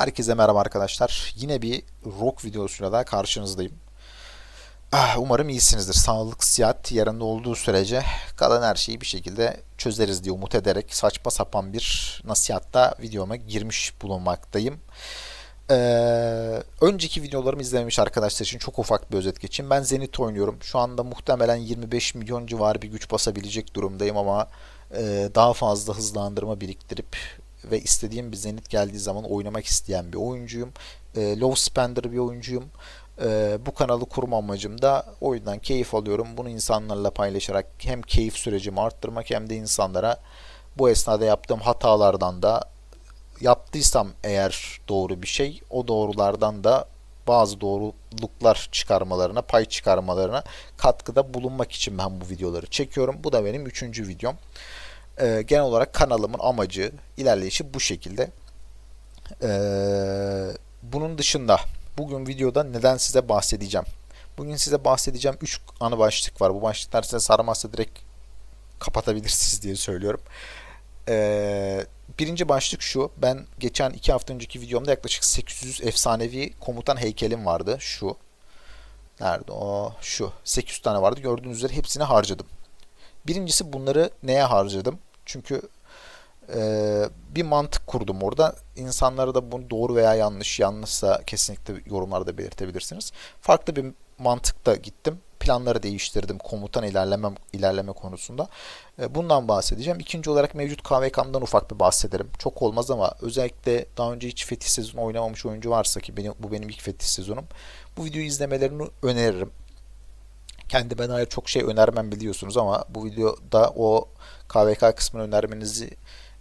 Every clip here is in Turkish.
Herkese merhaba arkadaşlar. Yine bir rock videosuyla daha karşınızdayım. Ah, umarım iyisinizdir. Sağlık, sıhhat yerinde olduğu sürece kalan her şeyi bir şekilde çözeriz diye umut ederek saçma sapan bir nasihatta videoma girmiş bulunmaktayım. Ee, önceki videolarımı izlememiş arkadaşlar için çok ufak bir özet geçeyim. Ben Zenit oynuyorum. Şu anda muhtemelen 25 milyon civarı bir güç basabilecek durumdayım ama e, daha fazla hızlandırma biriktirip ve istediğim bir Zenit geldiği zaman oynamak isteyen bir oyuncuyum. E, low spender bir oyuncuyum. E, bu kanalı kurma amacım da oyundan keyif alıyorum. Bunu insanlarla paylaşarak hem keyif sürecimi arttırmak hem de insanlara bu esnada yaptığım hatalardan da yaptıysam eğer doğru bir şey o doğrulardan da bazı doğruluklar çıkarmalarına, pay çıkarmalarına katkıda bulunmak için ben bu videoları çekiyorum. Bu da benim üçüncü videom. Ee, genel olarak kanalımın amacı, ilerleyişi bu şekilde. Ee, bunun dışında bugün videoda neden size bahsedeceğim? Bugün size bahsedeceğim 3 ana başlık var. Bu başlıklar size sarmazsa direkt kapatabilirsiniz diye söylüyorum. Ee, birinci başlık şu. Ben geçen iki hafta önceki videomda yaklaşık 800 efsanevi komutan heykelim vardı. Şu. Nerede o? Şu. 800 tane vardı. Gördüğünüz üzere hepsini harcadım. Birincisi bunları neye harcadım? Çünkü e, bir mantık kurdum orada. İnsanlara da bunu doğru veya yanlış, yanlışsa kesinlikle yorumlarda belirtebilirsiniz. Farklı bir mantıkta gittim. Planları değiştirdim komutan ilerleme ilerleme konusunda. E, bundan bahsedeceğim. İkinci olarak mevcut KVK'mdan ufak bir bahsederim. Çok olmaz ama özellikle daha önce hiç fetih sezonu oynamamış oyuncu varsa ki benim, bu benim ilk fetih sezonum. Bu videoyu izlemelerini öneririm. Kendime dair çok şey önermem biliyorsunuz ama bu videoda o KVK kısmını önermenizi,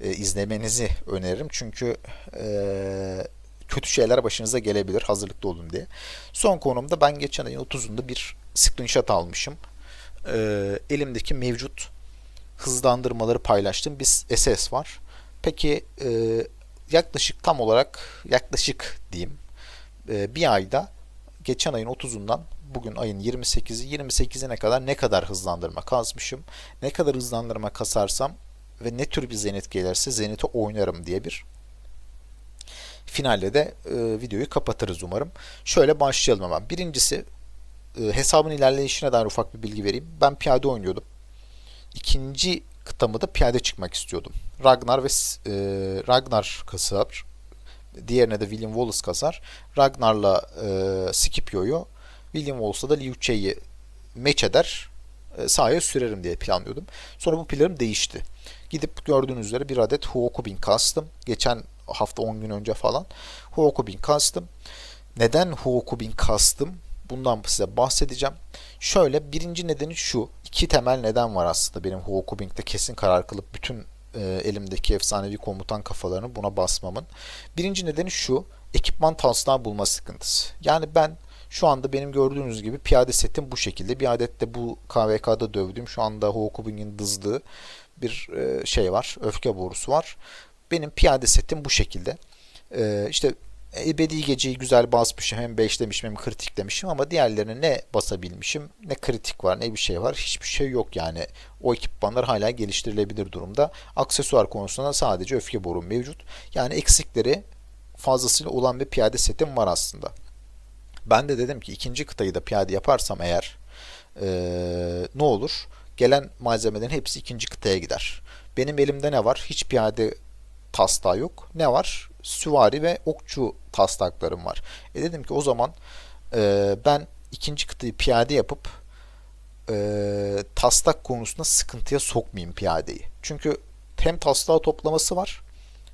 e, izlemenizi öneririm. Çünkü e, kötü şeyler başınıza gelebilir. Hazırlıklı olun diye. Son konumda ben geçen ayın 30'unda bir screenshot almışım. E, elimdeki mevcut hızlandırmaları paylaştığım bir SS var. Peki e, yaklaşık tam olarak yaklaşık diyeyim e, bir ayda geçen ayın 30'undan bugün ayın 28'i 28'ine kadar ne kadar hızlandırma kasmışım. Ne kadar hızlandırma kasarsam ve ne tür bir zenit gelirse zenite oynarım diye bir finalde de e, videoyu kapatırız umarım. Şöyle başlayalım hemen. Birincisi e, hesabın ilerleyişine dair ufak bir bilgi vereyim. Ben piyade oynuyordum. İkinci kıtamı da piyade çıkmak istiyordum. Ragnar ve e, Ragnar kasar. Diğerine de William Wallace kasar. Ragnar'la e, Scipio'yu William Wallace'la da Liu Chei'yi meç eder. E, sahaya sürerim diye planlıyordum. Sonra bu planım değişti. Gidip gördüğünüz üzere bir adet Huokubin kastım. Geçen hafta 10 gün önce falan. Huokubin kastım. Neden Huokubin kastım? Bundan size bahsedeceğim. Şöyle birinci nedeni şu. iki temel neden var aslında benim Huokubin'de kesin karar kılıp bütün e, elimdeki efsanevi komutan kafalarını buna basmamın. Birinci nedeni şu. Ekipman taslağı bulma sıkıntısı. Yani ben şu anda benim gördüğünüz gibi piyade setim bu şekilde. Bir adet de bu KVK'da dövdüğüm şu anda Huokubin'in dızdığı bir e, şey var. Öfke borusu var. Benim piyade setim bu şekilde. E, işte ebedi geceyi güzel basmışım. Hem 5 demişim hem kritik demişim ama diğerlerine ne basabilmişim ne kritik var ne bir şey var. Hiçbir şey yok yani. O ekipmanlar hala geliştirilebilir durumda. Aksesuar konusunda sadece öfke borum mevcut. Yani eksikleri fazlasıyla olan bir piyade setim var aslında. Ben de dedim ki ikinci kıtayı da piyade yaparsam eğer ee, ne olur? Gelen malzemelerin hepsi ikinci kıtaya gider. Benim elimde ne var? Hiç piyade taslağı yok. Ne var? Süvari ve okçu taslaklarım var. E dedim ki o zaman e, ben ikinci kıtayı piyade yapıp e, taslak konusunda sıkıntıya sokmayayım piyadeyi. Çünkü hem taslağı toplaması var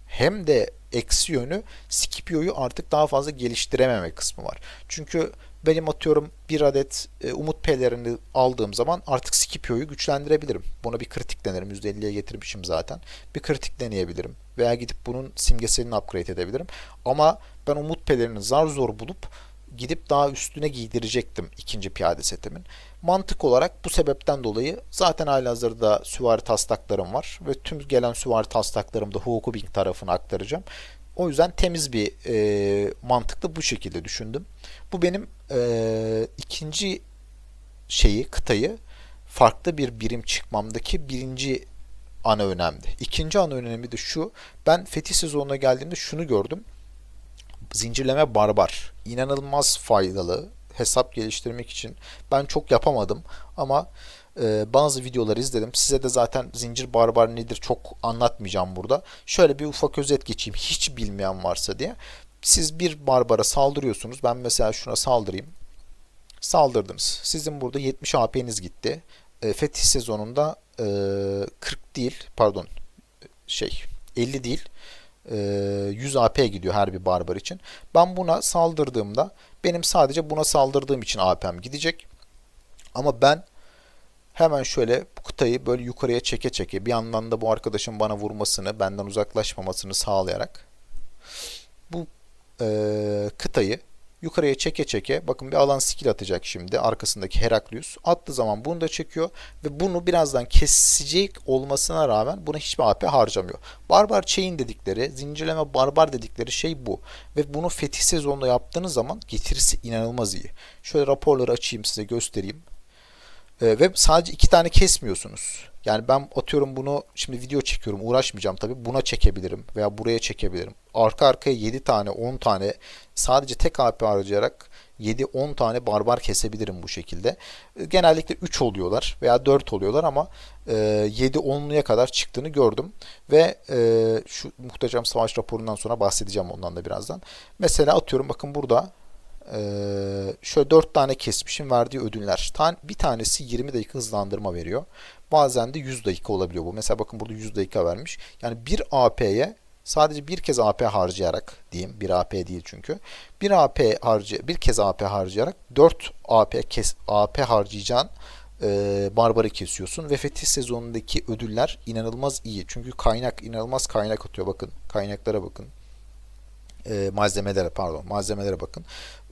hem de eksi yönü Scipio'yu artık daha fazla geliştirememe kısmı var. Çünkü benim atıyorum bir adet e, umut pelerini aldığım zaman artık Scipio'yu güçlendirebilirim. Buna bir kritik denerim. %50'ye getirmişim zaten. Bir kritik deneyebilirim. Veya gidip bunun simgeselini upgrade edebilirim. Ama ben umut pelerini zar zor bulup gidip daha üstüne giydirecektim ikinci piyade setimin. Mantık olarak bu sebepten dolayı zaten halihazırda süvari taslaklarım var ve tüm gelen süvari taslaklarımı da Huokubing tarafına aktaracağım. O yüzden temiz bir e, mantıkla bu şekilde düşündüm. Bu benim e, ikinci şeyi, kıtayı farklı bir birim çıkmamdaki birinci ana önemdi. İkinci ana önemi de şu. Ben fetih sezonuna geldiğimde şunu gördüm. Zincirleme barbar. İnanılmaz faydalı. Hesap geliştirmek için. Ben çok yapamadım ama e, bazı videoları izledim. Size de zaten zincir barbar nedir çok anlatmayacağım burada. Şöyle bir ufak özet geçeyim. Hiç bilmeyen varsa diye. Siz bir barbara saldırıyorsunuz. Ben mesela şuna saldırayım. Saldırdınız. Sizin burada 70 AP'niz gitti. E, fetih sezonunda e, 40 değil pardon şey 50 değil e, 100 AP gidiyor her bir barbar için. Ben buna saldırdığımda benim sadece buna saldırdığım için AP'm gidecek. Ama ben hemen şöyle kıtayı böyle yukarıya çeke çeke bir yandan da bu arkadaşın bana vurmasını, benden uzaklaşmamasını sağlayarak bu e, kıtayı yukarıya çeke çeke bakın bir alan skill atacak şimdi arkasındaki Heraklius attığı zaman bunu da çekiyor ve bunu birazdan kesecek olmasına rağmen buna hiçbir AP harcamıyor. Barbar chain dedikleri zincirleme barbar dedikleri şey bu ve bunu fetih sezonunda yaptığınız zaman getirisi inanılmaz iyi. Şöyle raporları açayım size göstereyim. Ee, ve sadece iki tane kesmiyorsunuz. Yani ben atıyorum bunu şimdi video çekiyorum uğraşmayacağım tabii buna çekebilirim veya buraya çekebilirim. Arka arkaya 7 tane 10 tane sadece tek AP harcayarak 7-10 tane barbar kesebilirim bu şekilde. Ee, genellikle 3 oluyorlar veya 4 oluyorlar ama e, 7-10'luya kadar çıktığını gördüm. Ve e, şu muhteşem savaş raporundan sonra bahsedeceğim ondan da birazdan. Mesela atıyorum bakın burada ee, şöyle 4 tane kesmişim verdiği ödüller. bir tanesi 20 dakika hızlandırma veriyor. Bazen de 100 dakika olabiliyor bu. Mesela bakın burada 100 dakika vermiş. Yani bir AP'ye sadece bir kez AP harcayarak diyeyim. Bir AP değil çünkü. Bir AP harcı bir kez AP harcayarak 4 AP kes AP harcayacağın e, barbarı kesiyorsun ve fetih sezonundaki ödüller inanılmaz iyi. Çünkü kaynak inanılmaz kaynak atıyor. Bakın kaynaklara bakın e, malzemelere pardon malzemelere bakın.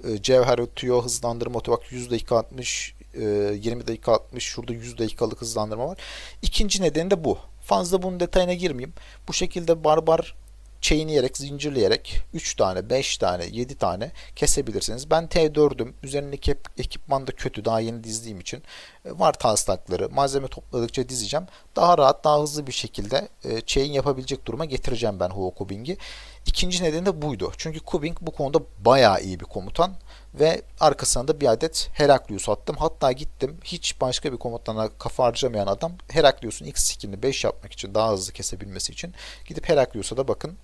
E, cevher ötüyor, hızlandırma atıyor. Bak 100 dakika 60, e, 20 dakika 60, şurada 100 dakikalık hızlandırma var. İkinci nedeni de bu. Fazla bunun detayına girmeyeyim. Bu şekilde barbar chainleyerek, zincirleyerek 3 tane, 5 tane, 7 tane kesebilirsiniz. Ben T4'üm. Üzerindeki ekipman da kötü. Daha yeni dizdiğim için. E, var taslakları. Malzeme topladıkça dizeceğim. Daha rahat, daha hızlı bir şekilde e, chain yapabilecek duruma getireceğim ben Huo Kubing'i. İkinci nedeni de buydu. Çünkü Kubing bu konuda bayağı iyi bir komutan ve arkasına da bir adet Heraklius attım. Hatta gittim hiç başka bir komutana kafa harcamayan adam Heraklius'un X skillini 5 yapmak için daha hızlı kesebilmesi için gidip Heraklius'a da bakın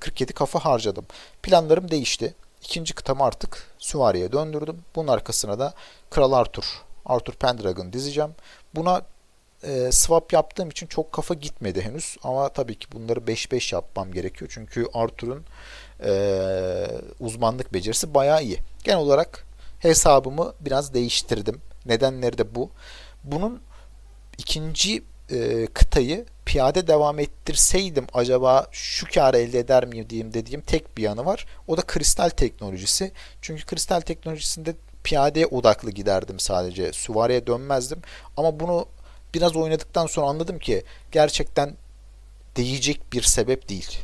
47 kafa harcadım. Planlarım değişti. İkinci kıtamı artık süvariye döndürdüm. Bunun arkasına da Kral Arthur, Arthur Pendragon dizeceğim. Buna e, swap yaptığım için çok kafa gitmedi henüz. Ama tabii ki bunları 5-5 yapmam gerekiyor. Çünkü Arthur'un e, uzmanlık becerisi bayağı iyi. Genel olarak hesabımı biraz değiştirdim. Nedenleri de bu. Bunun ikinci e, kıtayı piyade devam ettirseydim acaba şu karı elde eder miyim diyeyim dediğim tek bir yanı var. O da kristal teknolojisi. Çünkü kristal teknolojisinde piyadeye odaklı giderdim sadece. Süvariye dönmezdim. Ama bunu biraz oynadıktan sonra anladım ki gerçekten değecek bir sebep değil.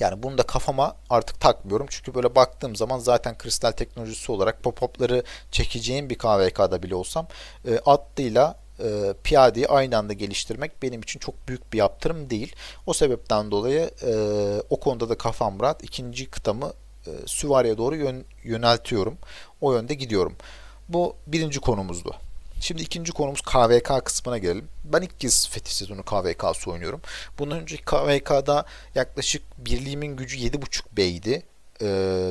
Yani bunu da kafama artık takmıyorum. Çünkü böyle baktığım zaman zaten kristal teknolojisi olarak pop-up'ları çekeceğim bir KVK'da bile olsam e, attıyla e, piyadeyi aynı anda geliştirmek benim için çok büyük bir yaptırım değil. O sebepten dolayı e, o konuda da kafam rahat. İkinci kıtamı e, süvariye doğru yön, yöneltiyorum. O yönde gidiyorum. Bu birinci konumuzdu. Şimdi ikinci konumuz KVK kısmına gelelim. Ben ilk kez Fetih sezonu KVK'sı oynuyorum. Bundan önceki KVK'da yaklaşık birliğimin gücü 7.5 B'ydi. Ee,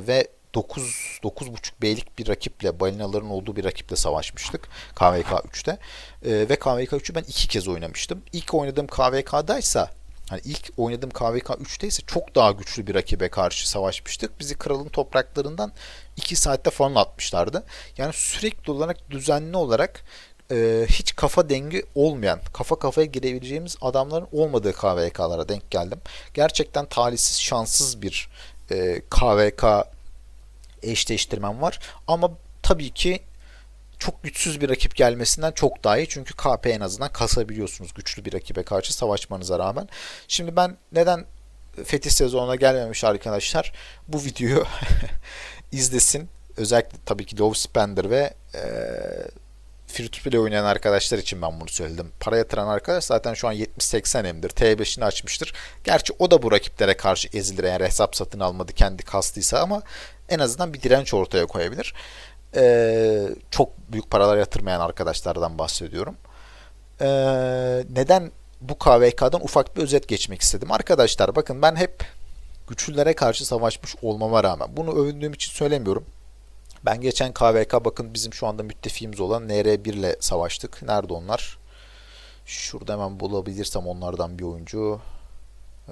ve 9 9.5 B'lik bir rakiple, balinaların olduğu bir rakiple savaşmıştık KVK 3'te. Ee, ve KVK 3'ü ben iki kez oynamıştım. İlk oynadığım KVK'daysa Hani ilk oynadığım KVK 3'te ise çok daha güçlü bir rakibe karşı savaşmıştık. Bizi kralın topraklarından 2 saatte falan atmışlardı. Yani sürekli olarak düzenli olarak e, hiç kafa dengi olmayan, kafa kafaya girebileceğimiz adamların olmadığı KVK'lara denk geldim. Gerçekten talihsiz, şanssız bir e, KVK eşleştirmem var. Ama tabii ki çok güçsüz bir rakip gelmesinden çok daha iyi. Çünkü KP en azından kasabiliyorsunuz güçlü bir rakibe karşı savaşmanıza rağmen. Şimdi ben neden Fetih sezonuna gelmemiş arkadaşlar bu videoyu izlesin. Özellikle tabii ki Low Spender ve e, free to play oynayan arkadaşlar için ben bunu söyledim. Para yatıran arkadaş zaten şu an 70-80 M'dir. T5'ini açmıştır. Gerçi o da bu rakiplere karşı ezilir eğer hesap satın almadı kendi kastıysa ama en azından bir direnç ortaya koyabilir. Ee, çok büyük paralar yatırmayan arkadaşlardan bahsediyorum. Ee, neden bu KVK'dan ufak bir özet geçmek istedim. Arkadaşlar bakın ben hep güçlülere karşı savaşmış olmama rağmen bunu övündüğüm için söylemiyorum. Ben geçen KVK bakın bizim şu anda müttefiğimiz olan NR1 ile savaştık. Nerede onlar? Şurada hemen bulabilirsem onlardan bir oyuncu.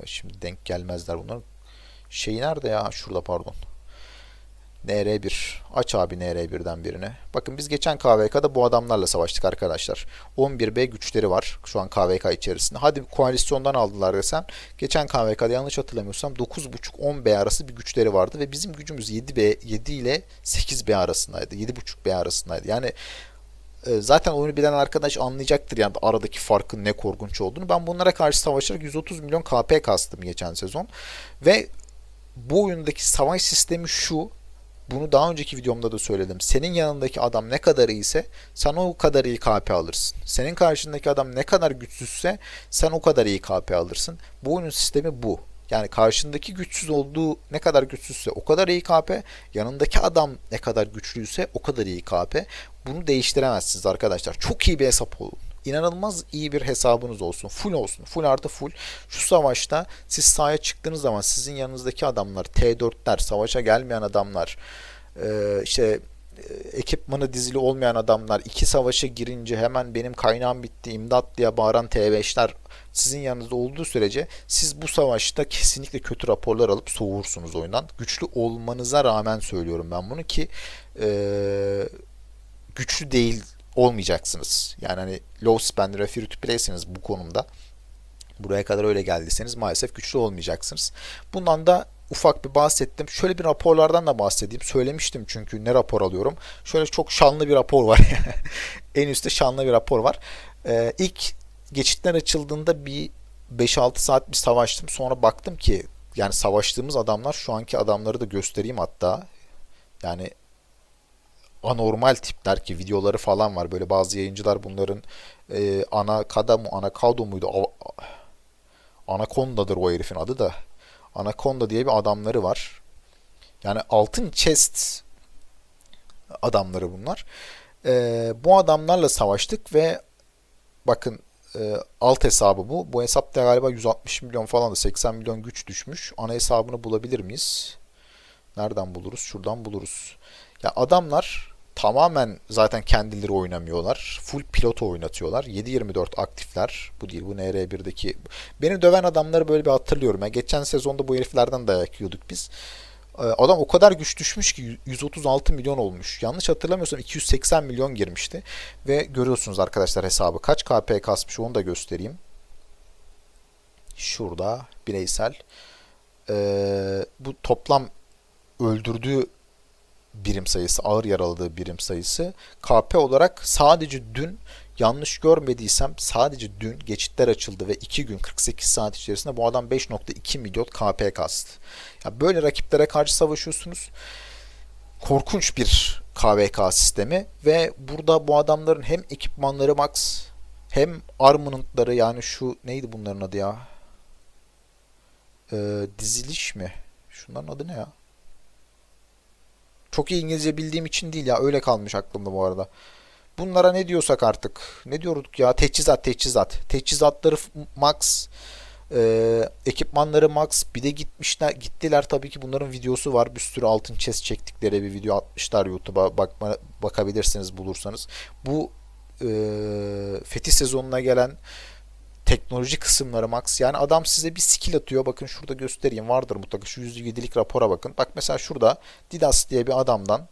Şimdi denk gelmezler bunların. Şeyi nerede ya? Şurada pardon. NR1. Aç abi NR1'den birini. Bakın biz geçen KVK'da bu adamlarla savaştık arkadaşlar. 11B güçleri var şu an KVK içerisinde. Hadi koalisyondan aldılar desen. Geçen KVK'da yanlış hatırlamıyorsam 9.5-10B arası bir güçleri vardı ve bizim gücümüz 7B 7 ile 8B arasındaydı. 7.5B arasındaydı. Yani e, zaten oyunu bilen arkadaş anlayacaktır yani aradaki farkın ne korkunç olduğunu. Ben bunlara karşı savaşarak 130 milyon KP kastım geçen sezon. Ve bu oyundaki savaş sistemi şu. Bunu daha önceki videomda da söyledim. Senin yanındaki adam ne kadar iyiyse sen o kadar iyi KP alırsın. Senin karşındaki adam ne kadar güçsüzse sen o kadar iyi KP alırsın. Bu oyunun sistemi bu. Yani karşındaki güçsüz olduğu ne kadar güçsüzse o kadar iyi KP, yanındaki adam ne kadar güçlüyse o kadar iyi KP. Bunu değiştiremezsiniz arkadaşlar. Çok iyi bir hesap olun. İnanılmaz iyi bir hesabınız olsun. Full olsun. Full artı full. Şu savaşta siz sahaya çıktığınız zaman sizin yanınızdaki adamlar, T4'ler, savaşa gelmeyen adamlar, e, işte e, ekipmanı dizili olmayan adamlar iki savaşa girince hemen benim kaynağım bitti imdat diye bağıran T5'ler sizin yanınızda olduğu sürece siz bu savaşta kesinlikle kötü raporlar alıp soğursunuz oyundan. Güçlü olmanıza rağmen söylüyorum ben bunu ki e, güçlü değil olmayacaksınız. Yani hani low spender ve free to play'siniz bu konumda. Buraya kadar öyle geldiyseniz maalesef güçlü olmayacaksınız. Bundan da ufak bir bahsettim. Şöyle bir raporlardan da bahsedeyim. Söylemiştim çünkü ne rapor alıyorum. Şöyle çok şanlı bir rapor var. en üstte şanlı bir rapor var. Ee, ilk geçitler açıldığında bir 5-6 saat bir savaştım. Sonra baktım ki yani savaştığımız adamlar şu anki adamları da göstereyim hatta. Yani anormal tipler ki videoları falan var. Böyle bazı yayıncılar bunların e, ana kada mı ana kaldo muydu? Anakonda'dır o herifin adı da. Anaconda diye bir adamları var. Yani altın chest adamları bunlar. E, bu adamlarla savaştık ve bakın e, alt hesabı bu. Bu hesapta galiba 160 milyon falan da 80 milyon güç düşmüş. Ana hesabını bulabilir miyiz? Nereden buluruz? Şuradan buluruz. Ya adamlar tamamen zaten kendileri oynamıyorlar. Full pilot oynatıyorlar. 7-24 aktifler. Bu değil bu NR1'deki. Beni döven adamları böyle bir hatırlıyorum. Yani geçen sezonda bu heriflerden dayak yiyorduk biz. Ee, adam o kadar güç düşmüş ki 136 milyon olmuş. Yanlış hatırlamıyorsam 280 milyon girmişti. Ve görüyorsunuz arkadaşlar hesabı. Kaç KP kasmış onu da göstereyim. Şurada bireysel. Ee, bu toplam öldürdüğü birim sayısı, ağır yaraladığı birim sayısı. KP olarak sadece dün yanlış görmediysem sadece dün geçitler açıldı ve 2 gün 48 saat içerisinde bu adam 5.2 milyon KP kastı. Ya böyle rakiplere karşı savaşıyorsunuz. Korkunç bir KVK sistemi ve burada bu adamların hem ekipmanları max hem armamentları yani şu neydi bunların adı ya? Ee, diziliş mi? Şunların adı ne ya? Çok iyi İngilizce bildiğim için değil ya. Öyle kalmış aklımda bu arada. Bunlara ne diyorsak artık. Ne diyorduk ya? Teçhizat, teçhizat. Teçhizatları max. E, ekipmanları max. Bir de gitmişler, gittiler tabii ki bunların videosu var. Bir sürü altın chest çektikleri bir video atmışlar YouTube'a. Bakma, bakabilirsiniz bulursanız. Bu e, fetih sezonuna gelen teknoloji kısımları max. Yani adam size bir skill atıyor. Bakın şurada göstereyim. Vardır mutlaka. Şu 107'lik rapora bakın. Bak mesela şurada Didas diye bir adamdan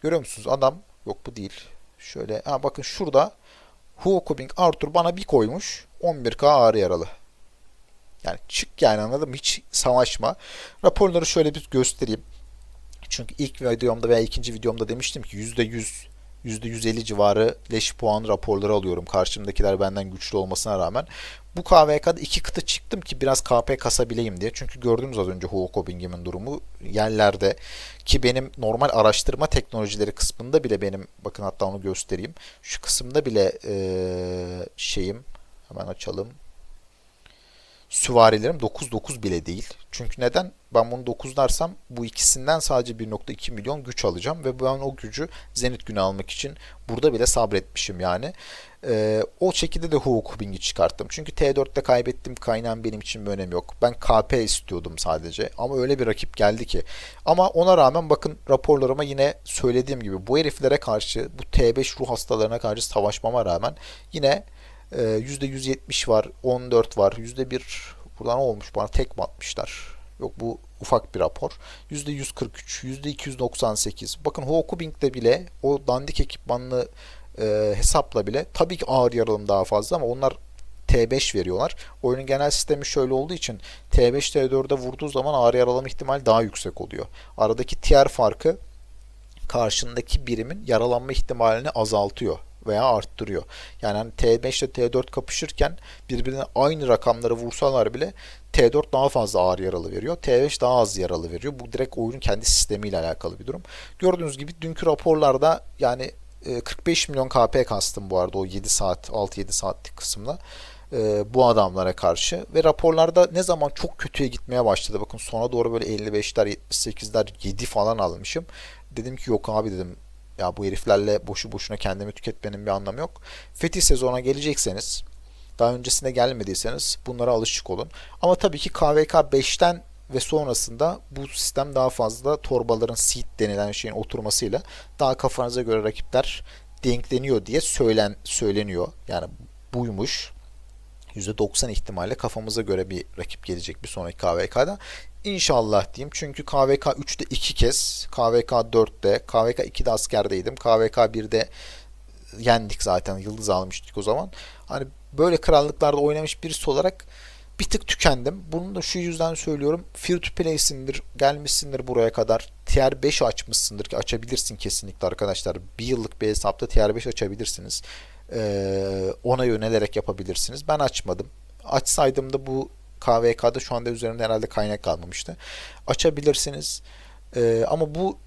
görüyor musunuz? Adam yok bu değil. Şöyle ha bakın şurada Huokubing Arthur bana bir koymuş. 11k ağır yaralı. Yani çık yani anladım hiç savaşma. Raporları şöyle bir göstereyim. Çünkü ilk videomda veya ikinci videomda demiştim ki %100 %150 civarı leş puan raporları alıyorum. Karşımdakiler benden güçlü olmasına rağmen. Bu KVK'da iki kıta çıktım ki biraz KP kasabileyim diye. Çünkü gördünüz az önce Hugo Bingham'in durumu yerlerde ki benim normal araştırma teknolojileri kısmında bile benim bakın hatta onu göstereyim. Şu kısımda bile eee, şeyim hemen açalım. Süvarilerim 9-9 bile değil. Çünkü neden? Ben bunu 9 dersem bu ikisinden sadece 1.2 milyon güç alacağım ve ben o gücü Zenit günü almak için burada bile sabretmişim yani. Ee, o şekilde de Hugo Kubing'i çıkarttım. Çünkü T4'te kaybettiğim kaynağın benim için bir önemi yok. Ben KP istiyordum sadece. Ama öyle bir rakip geldi ki. Ama ona rağmen bakın raporlarıma yine söylediğim gibi bu heriflere karşı bu T5 ruh hastalarına karşı savaşmama rağmen yine e, %170 var, 14 var, %1 buradan olmuş bana tek mi atmışlar? Yok bu ufak bir rapor. %143, %298. Bakın Hawkubing'de bile o dandik ekipmanlı e, hesapla bile tabii ki ağır yaralım daha fazla ama onlar T5 veriyorlar. Oyunun genel sistemi şöyle olduğu için T5 T4'e vurduğu zaman ağır yaralama ihtimali daha yüksek oluyor. Aradaki tier farkı karşındaki birimin yaralanma ihtimalini azaltıyor veya arttırıyor. Yani hani T5 ile T4 kapışırken birbirine aynı rakamları vursalar bile T4 daha fazla ağır yaralı veriyor. T5 daha az yaralı veriyor. Bu direkt oyunun kendi sistemiyle alakalı bir durum. Gördüğünüz gibi dünkü raporlarda yani e, 45 milyon KP kastım bu arada o 7 saat 6-7 saatlik kısımda e, bu adamlara karşı ve raporlarda ne zaman çok kötüye gitmeye başladı. Bakın sona doğru böyle 55'ler 78'ler 7 falan almışım. Dedim ki yok abi dedim ya bu heriflerle boşu boşuna kendimi tüketmenin bir anlamı yok. Fetih sezona gelecekseniz daha öncesinde gelmediyseniz bunlara alışık olun. Ama tabii ki KVK 5'ten ve sonrasında bu sistem daha fazla torbaların seed denilen şeyin oturmasıyla daha kafanıza göre rakipler denkleniyor diye söylen söyleniyor. Yani buymuş. %90 ihtimalle kafamıza göre bir rakip gelecek bir sonraki KVK'da. İnşallah diyeyim. Çünkü KVK 3'te 2 kez, KVK 4'te, KVK 2'de askerdeydim. KVK 1'de yendik zaten. Yıldız almıştık o zaman. Hani böyle krallıklarda oynamış birisi olarak bir tık tükendim. Bunu da şu yüzden söylüyorum. Free to play'sindir, gelmişsindir buraya kadar. Tier 5 açmışsındır ki açabilirsin kesinlikle arkadaşlar. Bir yıllık bir hesapta Tier 5 açabilirsiniz. Ee, ona yönelerek yapabilirsiniz. Ben açmadım. Açsaydım da bu KVK'da şu anda üzerinde herhalde kaynak kalmamıştı. Açabilirsiniz. Ee, ama bu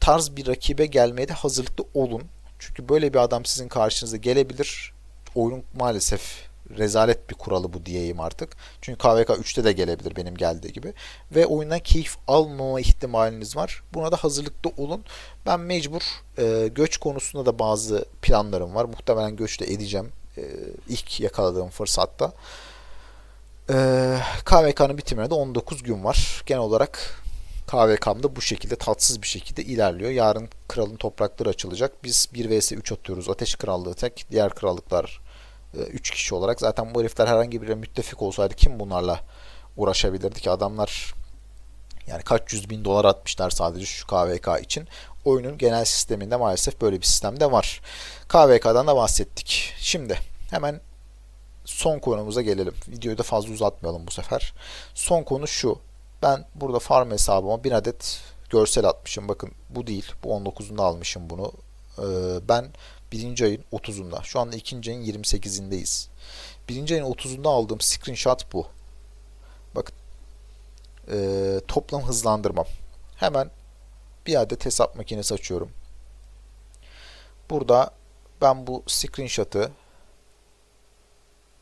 tarz bir rakibe gelmeye de hazırlıklı olun. Çünkü böyle bir adam sizin karşınıza gelebilir. Oyun maalesef rezalet bir kuralı bu diyeyim artık. Çünkü KVK 3'te de gelebilir benim geldiği gibi. Ve oyundan keyif almama ihtimaliniz var. Buna da hazırlıklı olun. Ben mecbur e, göç konusunda da bazı planlarım var. Muhtemelen göç de edeceğim. E, ilk yakaladığım fırsatta. E, KVK'nın bitimine de 19 gün var. Genel olarak KVK'mda bu şekilde tatsız bir şekilde ilerliyor. Yarın kralın toprakları açılacak. Biz 1 vs 3 atıyoruz. Ateş krallığı tek. Diğer krallıklar 3 kişi olarak. Zaten bu herifler herhangi bir müttefik olsaydı kim bunlarla uğraşabilirdi ki? Adamlar yani kaç yüz bin dolar atmışlar sadece şu KVK için. Oyunun genel sisteminde maalesef böyle bir sistem de var. KVK'dan da bahsettik. Şimdi hemen son konumuza gelelim. Videoyu da fazla uzatmayalım bu sefer. Son konu şu. Ben burada farm hesabıma bir adet görsel atmışım. Bakın bu değil. Bu 19'unda almışım bunu. Ee, ben birinci ayın 30'unda. Şu anda ikinci ayın 28'indeyiz. Birinci ayın 30'unda aldığım screenshot bu. Bakın. Ee, toplam hızlandırmam. Hemen bir adet hesap makinesi açıyorum. Burada ben bu screenshot'ı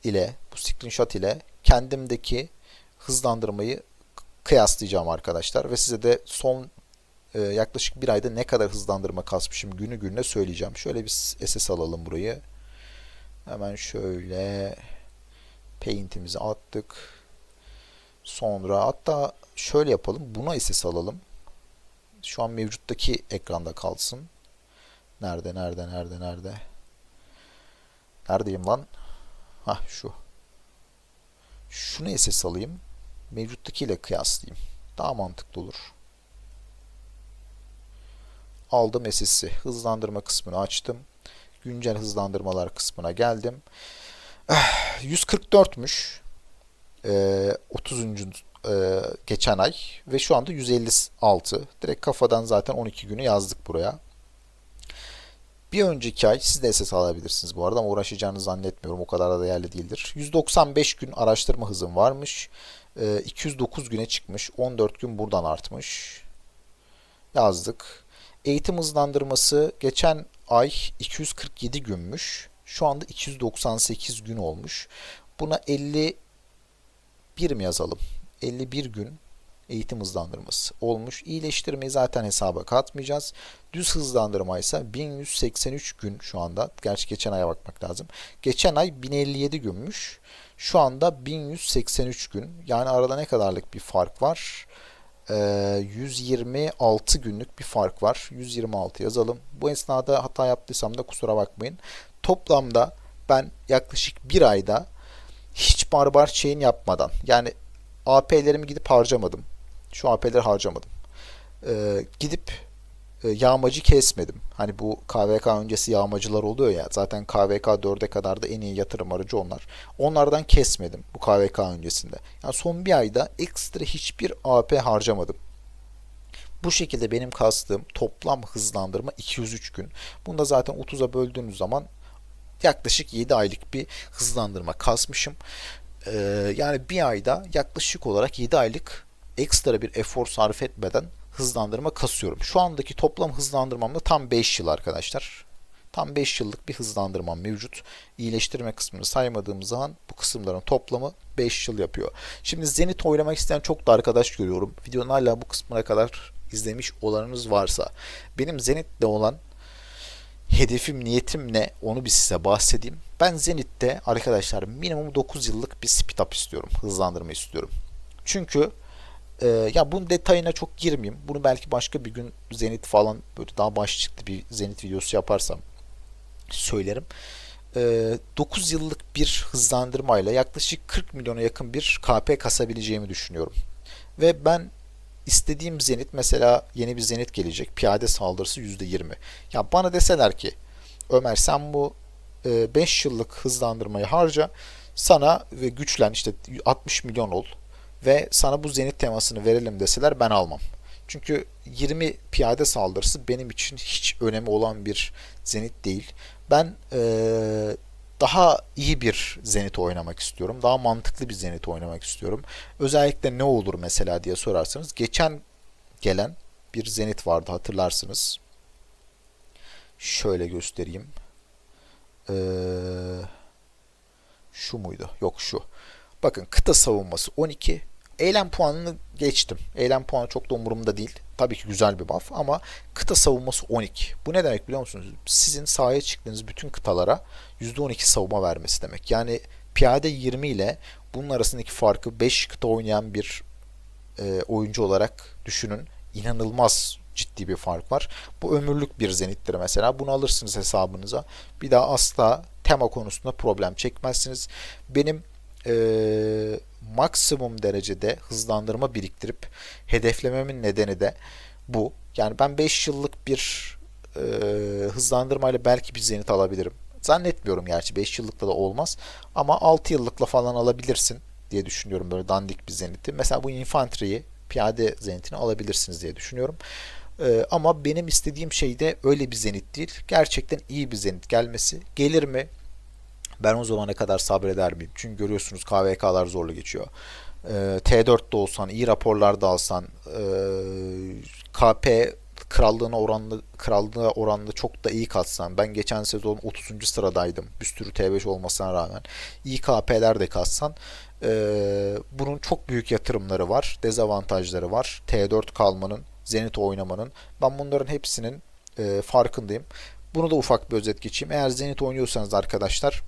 ile bu screenshot ile kendimdeki hızlandırmayı kıyaslayacağım arkadaşlar ve size de son e, yaklaşık bir ayda ne kadar hızlandırma kasmışım günü gününe söyleyeceğim. Şöyle bir SS alalım burayı. Hemen şöyle paint'imizi attık. Sonra hatta şöyle yapalım. Buna SS alalım. Şu an mevcuttaki ekranda kalsın. Nerede, nerede, nerede, nerede? Neredeyim lan? Hah şu. Şunu SS alayım. Mevcuttakiyle kıyaslayayım. Daha mantıklı olur. Aldım SS'i. Hızlandırma kısmını açtım. Güncel hızlandırmalar kısmına geldim. 144'müş. Ee, 30. E, geçen ay ve şu anda 156. Direkt kafadan zaten 12 günü yazdık buraya. Bir önceki ay siz de SS alabilirsiniz bu arada ama uğraşacağınızı zannetmiyorum. O kadar da değerli değildir. 195 gün araştırma hızım varmış. Ee, 209 güne çıkmış. 14 gün buradan artmış. Yazdık. Eğitim hızlandırması geçen ay 247 günmüş. Şu anda 298 gün olmuş. Buna 51 mi yazalım? 51 gün eğitim hızlandırması olmuş. İyileştirmeyi zaten hesaba katmayacağız. Düz hızlandırma ise 1183 gün şu anda. Gerçi geçen aya bakmak lazım. Geçen ay 1057 günmüş. Şu anda 1183 gün. Yani arada ne kadarlık bir fark var? Ee, 126 günlük bir fark var. 126 yazalım. Bu esnada hata yaptıysam da kusura bakmayın. Toplamda ben yaklaşık bir ayda hiç barbar chain yapmadan yani AP'lerimi gidip harcamadım. Şu AP'leri harcamadım. Ee, gidip e, yağmacı kesmedim. Hani bu KVK öncesi yağmacılar oluyor ya. Zaten KVK 4'e kadar da en iyi yatırım aracı onlar. Onlardan kesmedim bu KVK öncesinde. Yani son bir ayda ekstra hiçbir AP harcamadım. Bu şekilde benim kastığım toplam hızlandırma 203 gün. Bunu da zaten 30'a böldüğünüz zaman yaklaşık 7 aylık bir hızlandırma kasmışım. Ee, yani bir ayda yaklaşık olarak 7 aylık ekstra bir efor sarf etmeden hızlandırma kasıyorum. Şu andaki toplam hızlandırmam da tam 5 yıl arkadaşlar. Tam 5 yıllık bir hızlandırmam mevcut. İyileştirme kısmını saymadığım zaman bu kısımların toplamı 5 yıl yapıyor. Şimdi Zenit oynamak isteyen çok da arkadaş görüyorum. Videonun hala bu kısmına kadar izlemiş olanınız varsa benim Zenit'le olan hedefim, niyetim ne onu bir size bahsedeyim. Ben Zenit'te arkadaşlar minimum 9 yıllık bir speed up istiyorum. Hızlandırma istiyorum. Çünkü e, ya bunun detayına çok girmeyeyim. Bunu belki başka bir gün Zenit falan böyle daha başlıklı bir Zenit videosu yaparsam söylerim. E, 9 yıllık bir hızlandırmayla yaklaşık 40 milyona yakın bir KP kasabileceğimi düşünüyorum. Ve ben istediğim zenit mesela yeni bir zenit gelecek. Piyade saldırısı %20. Ya bana deseler ki Ömer sen bu 5 yıllık hızlandırmayı harca sana ve güçlen işte 60 milyon ol ve sana bu zenit temasını verelim deseler ben almam. Çünkü 20 piyade saldırısı benim için hiç önemi olan bir zenit değil. Ben ee, daha iyi bir Zenit oynamak istiyorum. Daha mantıklı bir Zenit oynamak istiyorum. Özellikle ne olur mesela diye sorarsanız geçen gelen bir Zenit vardı hatırlarsınız. Şöyle göstereyim. Ee, şu muydu? Yok şu. Bakın kıta savunması 12. Eylem puanını geçtim. Eylem puanı çok da umurumda değil. Tabii ki güzel bir buff ama kıta savunması 12. Bu ne demek biliyor musunuz? Sizin sahaya çıktığınız bütün kıtalara %12 savunma vermesi demek. Yani piyade 20 ile bunun arasındaki farkı 5 kıta oynayan bir e, oyuncu olarak düşünün. İnanılmaz ciddi bir fark var. Bu ömürlük bir zenittir mesela. Bunu alırsınız hesabınıza. Bir daha asla tema konusunda problem çekmezsiniz. Benim e, maksimum derecede hızlandırma biriktirip hedeflememin nedeni de bu. Yani ben 5 yıllık bir e, hızlandırmayla belki bir zenit alabilirim. Zannetmiyorum gerçi 5 yıllıkla da olmaz. Ama 6 yıllıkla falan alabilirsin diye düşünüyorum böyle dandik bir zeniti. Mesela bu infanteriyi piyade zenitini alabilirsiniz diye düşünüyorum. Ee, ama benim istediğim şey de öyle bir zenit değil. Gerçekten iyi bir zenit gelmesi. Gelir mi? Ben o zamana kadar sabreder miyim? Çünkü görüyorsunuz KVK'lar zorlu geçiyor. Ee, T4'te olsan, iyi raporlarda alsan, e, KP krallığına oranlı krallığına oranlı çok da iyi katsan. Ben geçen sezon 30. sıradaydım. Bir sürü T5 olmasına rağmen. İyi KP'ler de katsan. E, bunun çok büyük yatırımları var. Dezavantajları var. T4 kalmanın, Zenit oynamanın. Ben bunların hepsinin e, farkındayım. Bunu da ufak bir özet geçeyim. Eğer Zenit oynuyorsanız arkadaşlar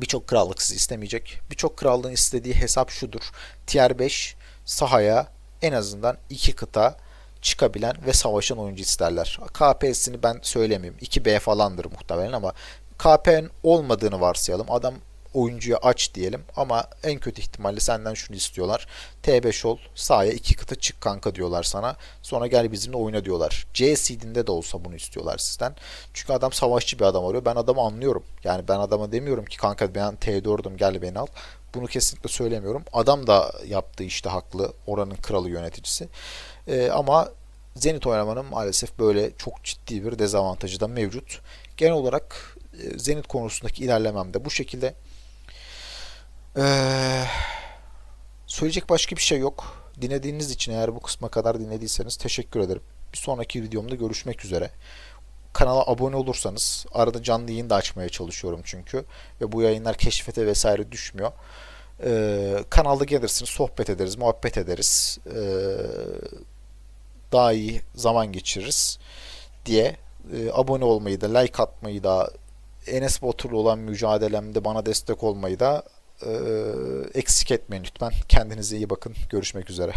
birçok krallık sizi istemeyecek. Birçok krallığın istediği hesap şudur. Tier 5 sahaya en azından iki kıta çıkabilen ve savaşan oyuncu isterler. KP'sini ben söylemeyeyim. 2B falandır muhtemelen ama KP'nin olmadığını varsayalım. Adam oyuncuya aç diyelim ama en kötü ihtimalle senden şunu istiyorlar. T5 ol, sahaya iki kıta çık kanka diyorlar sana. Sonra gel bizimle oyna diyorlar. C seed'inde de olsa bunu istiyorlar sizden. Çünkü adam savaşçı bir adam arıyor. Ben adamı anlıyorum. Yani ben adama demiyorum ki kanka ben T4'üm gel beni al. Bunu kesinlikle söylemiyorum. Adam da yaptığı işte haklı. Oranın kralı yöneticisi. Ee, ama Zenit oynamanın maalesef böyle çok ciddi bir dezavantajı da mevcut. Genel olarak e, Zenit konusundaki ilerlemem de bu şekilde. Ee, söyleyecek başka bir şey yok. Dinlediğiniz için eğer bu kısma kadar dinlediyseniz teşekkür ederim. Bir sonraki videomda görüşmek üzere. Kanala abone olursanız arada canlı yayın da açmaya çalışıyorum çünkü ve bu yayınlar keşfete vesaire düşmüyor. Ee, kanalda gelirsiniz, sohbet ederiz, muhabbet ederiz. Ee, daha iyi zaman geçiririz diye e, abone olmayı da, like atmayı da, Enes Batur'la olan mücadelemde bana destek olmayı da eksik etmeyin lütfen. Kendinize iyi bakın. Görüşmek üzere.